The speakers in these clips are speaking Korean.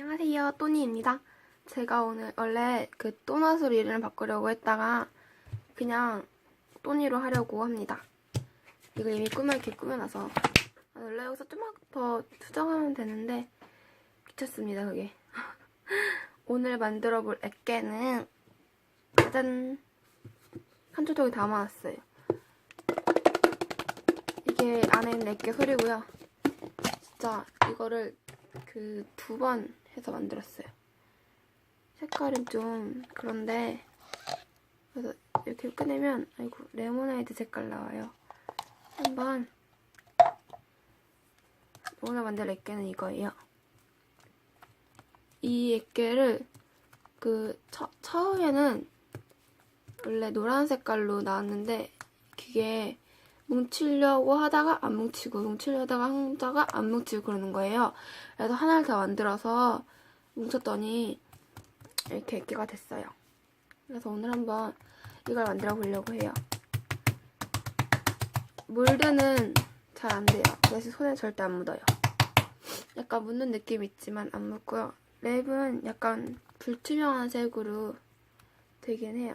안녕하세요, 또니입니다. 제가 오늘 원래 그 또나스로 이름을 바꾸려고 했다가 그냥 또니로 하려고 합니다. 이거 이미 꾸며 이렇게 꾸며놔서 아, 원래 여기서 좀만 더 수정하면 되는데 귀찮습니다, 그게. 오늘 만들어 볼 액계는 짜잔 한조통에 담아놨어요. 이게 안에 있는 액계 소리고요. 진짜 이거를 그 두 번 해서 만들었어요. 색깔은 좀 그런데 그래서 이렇게 꺼내면 아이고 레모네이드 색깔 나와요. 한번 오늘 만들 액계는 이거예요. 이 액계를 그 처, 처음에는 원래 노란 색깔로 나왔는데 그게 뭉치려고 하다가 안 뭉치고 뭉치려 하다가 안 뭉치고 그러는 거예요. 그래서 하나를 더 만들어서 뭉쳤더니 이렇게 액계가 됐어요. 그래서 오늘 한번 이걸 만들어 보려고 해요. 몰드는 잘 안 돼요. 그래서 손에 절대 안 묻어요. 약간 묻는 느낌 있지만 안 묻고요. 랩은 약간 불투명한 색으로 되긴 해요.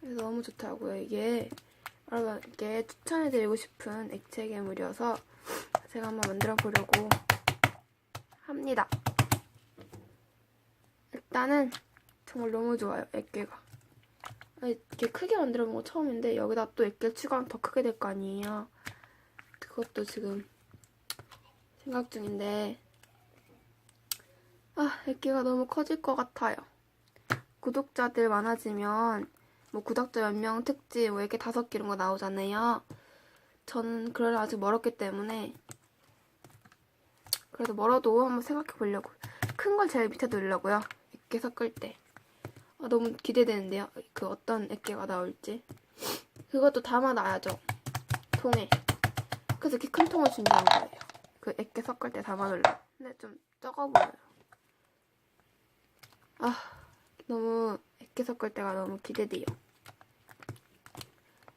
그래서 너무 좋더라고요. 이게 여러분께 추천해드리고 싶은 액체 괴물이어서 제가 한번 만들어 보려고 합니다. 일단은 정말 너무 좋아요, 액계가. 이렇게 크게 만들어 본 거 처음인데 여기다 또 액계를 추가하면 더 크게 될 거 아니에요. 그것도 지금 생각 중인데 아, 액계가 너무 커질 것 같아요. 구독자들 많아지면 뭐 구독자 몇 명 특집 뭐 이렇게 다섯 개 이런 거 나오잖아요. 저는 그럴 아직 멀었기 때문에 그래도 멀어도 한번 생각해 보려고 큰 걸 제일 밑에 두려고요. 액계 섞을 때 아, 너무 기대되는데요. 그 어떤 액계가 나올지 그것도 담아놔야죠. 통에 그래서 이렇게 큰 통을 준비한 거예요. 그 액계 섞을 때 담아놓으려고 근데 좀 적어 보여요. 아 너무 액계 섞을 때가 너무 기대돼요.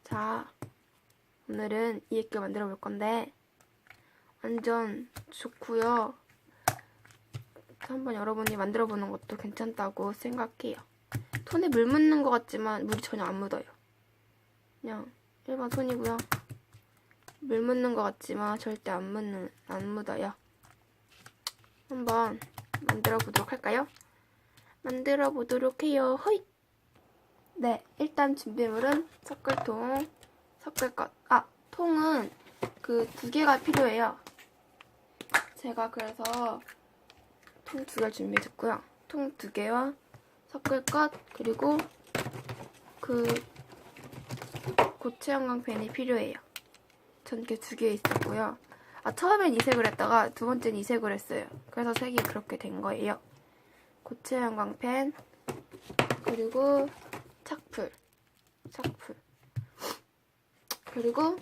자, 오늘은 이 액계 만들어 볼 건데 완전 좋고요. 한번 여러분이 만들어 보는 것도 괜찮다고 생각해요. 손에 물 묻는 것 같지만 물이 전혀 안 묻어요. 그냥 일반 손이고요. 물 묻는 것 같지만 절대 안 묻는 안 묻어요. 한번 만들어 보도록 할까요? 만들어 보도록 해요. 허이. 네, 일단 준비물은 섞을통, 섞을 것. 아, 통은 그 두 개가 필요해요. 제가 그래서 통 두 개를 준비했고요. 통 두 개와 섞을 것 그리고 그 고체 형광펜이 필요해요. 전 이렇게 두 개 있었고요. 아 처음엔 이색을 했다가 두 번째는 이색을 했어요. 그래서 색이 그렇게 된 거예요. 고체 형광펜 그리고 착풀 착풀. 그리고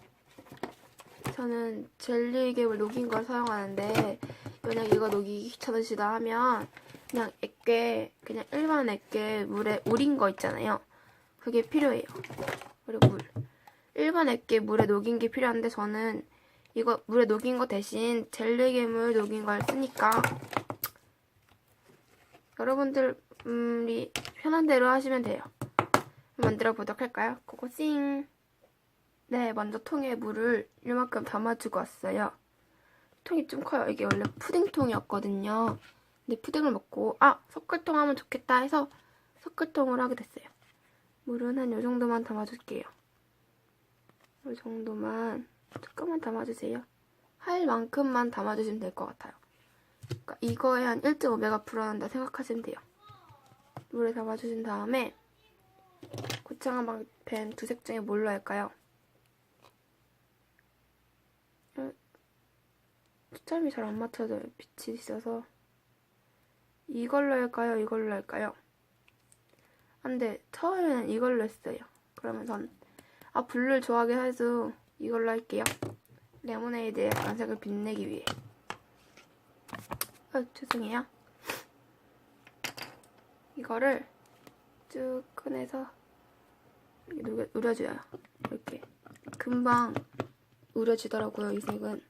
저는 젤리 갭을 녹인 걸 사용하는데 만약 이거 녹이기 귀찮으시다 하면 그냥 액괴 그냥 일반 액괴 물에 우린 거 있잖아요. 그게 필요해요. 그리고 물. 일반 액괴 물에 녹인 게 필요한데 저는 이거 물에 녹인 거 대신 젤리 갭을 녹인 걸 쓰니까 여러분들이 편한 대로 하시면 돼요. 만들어 보도록 할까요? 고고싱. 네, 먼저 통에 물을 이만큼 담아주고 왔어요. 통이 좀 커요. 이게 원래 푸딩통이었거든요. 근데 푸딩을 먹고 아 석글통 하면 좋겠다 해서 석글통을 하게 됐어요. 물은 한이 정도만 담아줄게요. 이 정도만 조금만 담아주세요. 할 만큼만 담아주시면 될 것 같아요. 그러니까 이거에 한 1.5배가 불어난다 생각하시면 돼요. 물에 담아주신 다음에 고창한 펜두 색 중에 뭘로 할까요? 어, 초점이 잘 안 맞춰져요. 빛이 있어서 이걸로 할까요? 이걸로 할까요? 근데 처음에는 이걸로 했어요. 그러면 전 아, 블루를 좋아하긴 해서 이걸로 할게요. 레모네이드의 안색을 빛내기 위해. 아, 죄송해요. 이거를 쭉 꺼내서 이렇게 누려, 누려줘요. 이렇게. 금방 우려지더라고요, 이 색은.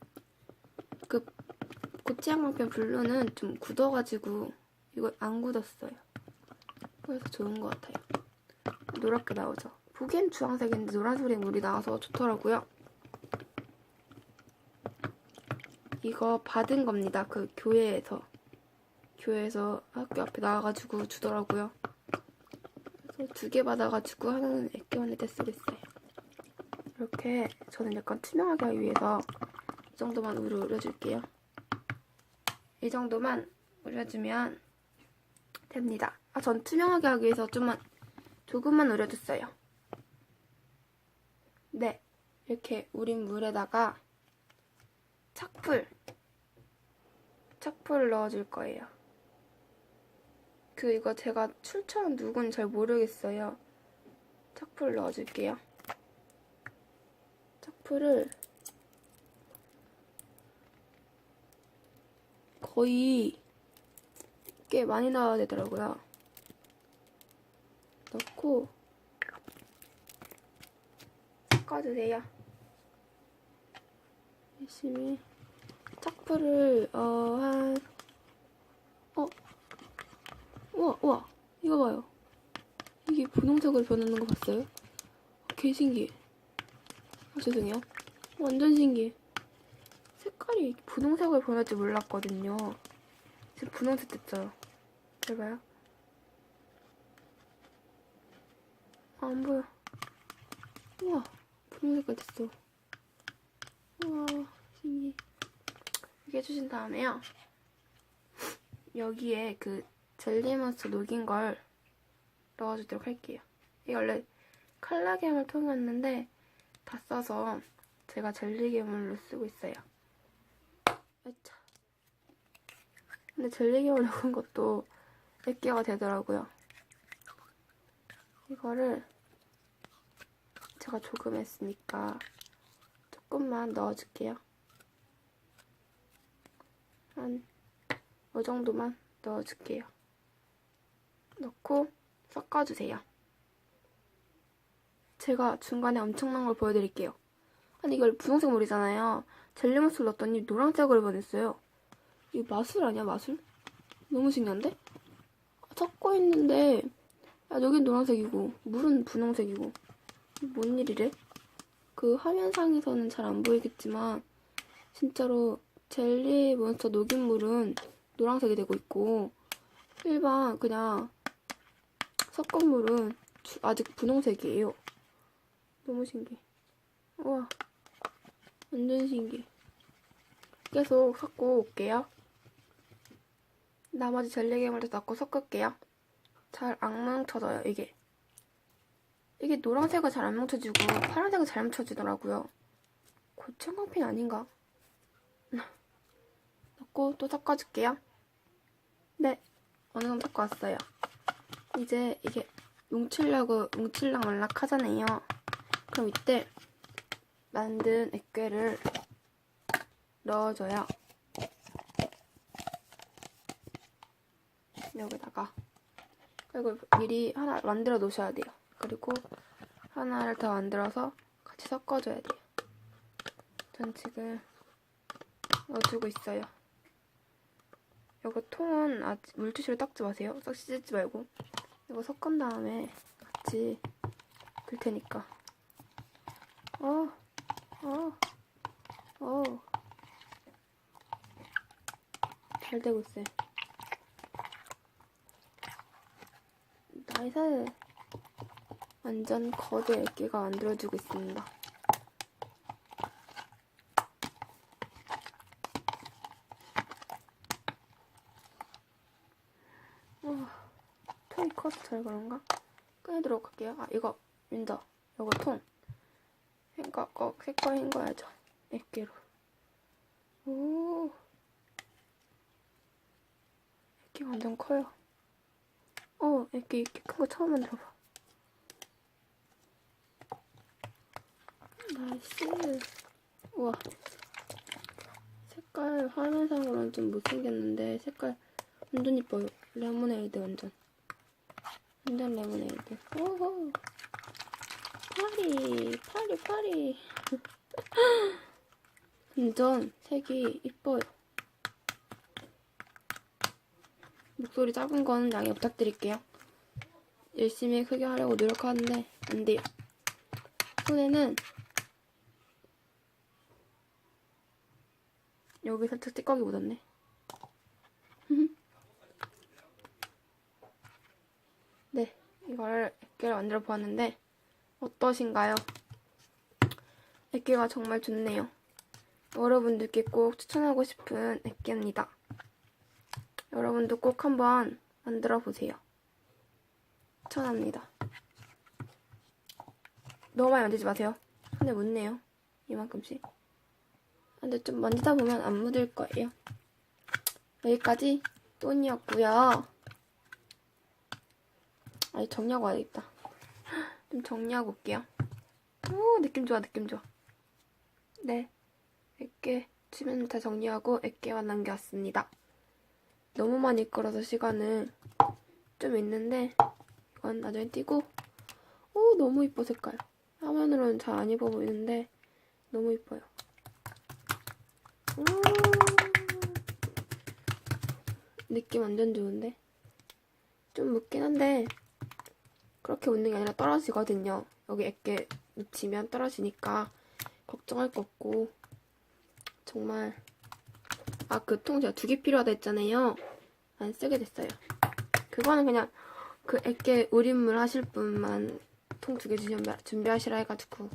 그, 치약망펜 블루는 좀 굳어가지고 이거 안 굳었어요. 그래서 좋은 것 같아요. 노랗게 나오죠. 보기엔 주황색인데 노란색에 물이 나와서 좋더라고요. 이거 받은 겁니다. 그 교회에서. 교회에서 학교 앞에 나와가지고 주더라고요. 그래서 두 개 받아가지고 하나는 액기원한테 쓰겠어요. 이렇게 저는 약간 투명하게 하기 위해서 이 정도만 우려 올려줄게요. 이 정도만 올려주면 됩니다. 아, 전 투명하게 하기 위해서 좀만 조금만 우려줬어요. 네, 이렇게 우린 물에다가 착풀, 착풀 넣어줄 거예요. 그 이거 제가 출처는 누군 잘 모르겠어요. 착풀 넣어줄게요. 착풀을 거의 꽤 많이 넣어야 되더라고요. 넣고 섞어주세요. 열심히 착풀을 어 한 어 우와 우와 이거 봐요. 이게 분홍색으로 변하는 거 봤어요? 개 신기해. 아, 죄송해요. 완전 신기해. 색깔이 분홍색으로 변할 줄 몰랐거든요. 지금 분홍색 됐어요. 잘 봐요. 아, 안 보여. 우와, 분홍색깔 됐어. 우와, 신기해. 이렇게 해주신 다음에요. 여기에 그 젤리머스 녹인 걸 넣어주도록 할게요. 이게 원래 칼라겜을 통이었는데 다 써서 제가 젤리겜을로 쓰고 있어요. 근데 젤리겜을 넣은 것도 몇 개가 되더라고요. 이거를 제가 조금 했으니까 조금만 넣어줄게요. 한 이 정도만 넣어줄게요. 넣고 섞어주세요. 제가 중간에 엄청난 걸 보여드릴게요. 아니 이걸 분홍색 물이잖아요. 젤리무스를 넣었더니 노란색으로 변했어요. 이거 마술 아니야 마술? 너무 신기한데? 섞고 있는데 야 여긴 노란색이고 물은 분홍색이고 뭔 일이래? 그 화면상에서는 잘 안 보이겠지만 진짜로 젤리 몬스터 녹인 물은 노란색이 되고 있고 일반 그냥 섞은 물은 주- 아직 분홍색이에요. 너무 신기해. 우와 완전 신기해. 계속 섞고 올게요. 나머지 젤리게임을 넣고 섞을게요. 잘 안 뭉쳐져요, 이게. 이게 노란색은 잘 안 뭉쳐지고 파란색은 잘 뭉쳐지더라고요. 고체광핀 아닌가? 넣고 또 섞어줄게요. 네, 어느 정도 섞어 왔어요. 이제 이게 뭉치려고 뭉칠랑 말락 하잖아요. 그럼 이때 만든 액괴를 넣어줘요. 여기다가 그리고 미리 하나 만들어 놓으셔야 돼요. 그리고 하나를 더 만들어서 같이 섞어줘야 돼요. 전 지금 넣어주고 있어요. 이거 통은 아직 물티슈로 닦지 마세요. 싹 씻지 말고 이거 섞은 다음에 같이 들 테니까. 어, 어, 어. 잘 되고 있어요. 나이스. 완전 거대 액기가 만들어지고 있습니다. 어, 통이 커서 잘 그런가? 꺼내도록 할게요. 아, 이거, 윈더. 이거 통. 꼭 색깔 헹궈야죠. 액기로. 오. 액기 완전 커요. 어, 액기 이렇게 큰 거 처음 만들어봐. 나이스. 우와. 색깔 화면상으로는 좀 못생겼는데 색깔 완전 이뻐요. 레모네이드 완전. 완전 레모네이드. 오호. 파리, 파리, 파리. 완전 색이 이뻐요. 목소리 작은 건 양해 부탁드릴게요. 열심히 크게 하려고 노력하는데 안 돼요. 손에는 여기 살짝 찌꺼기 묻었네. 네, 이걸 액계를 만들어 보았는데 어떠신가요? 액계가 정말 좋네요. 여러분들께 꼭 추천하고 싶은 액계입니다. 여러분도 꼭 한번 만들어 보세요. 추천합니다. 너무 많이 만들지 마세요. 손에 묻네요. 이만큼씩. 근데 좀 만지다 보면 안 묻을 거예요. 여기까지 돈이었고요. 아니 정리하고 와야겠다. 좀 정리하고 올게요. 오 느낌 좋아 느낌 좋아. 네. 액계 치면 다 정리하고 액계만 남겨왔습니다. 너무 많이 끌어서 시간은 좀 있는데 이건 나중에 띄고 오 너무 이뻐 색깔. 화면으로는 잘 안 입어 보이는데 너무 이뻐요. 오, 느낌 완전 좋은데? 좀 묻긴 한데 그렇게 묻는 게 아니라 떨어지거든요. 여기 액계 묻히면 떨어지니까 걱정할 거 없고 정말 아 그 통 제가 두 개 필요하다 했잖아요. 안 쓰게 됐어요. 그거는 그냥 그 액계 우린물 하실 분만 통 두 개 준비하시라 해가지고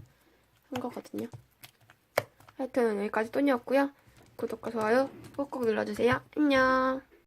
한 거거든요. 하여튼 여기까지 똥이었고요. 구독과 좋아요 꼭꼭 눌러주세요. 안녕.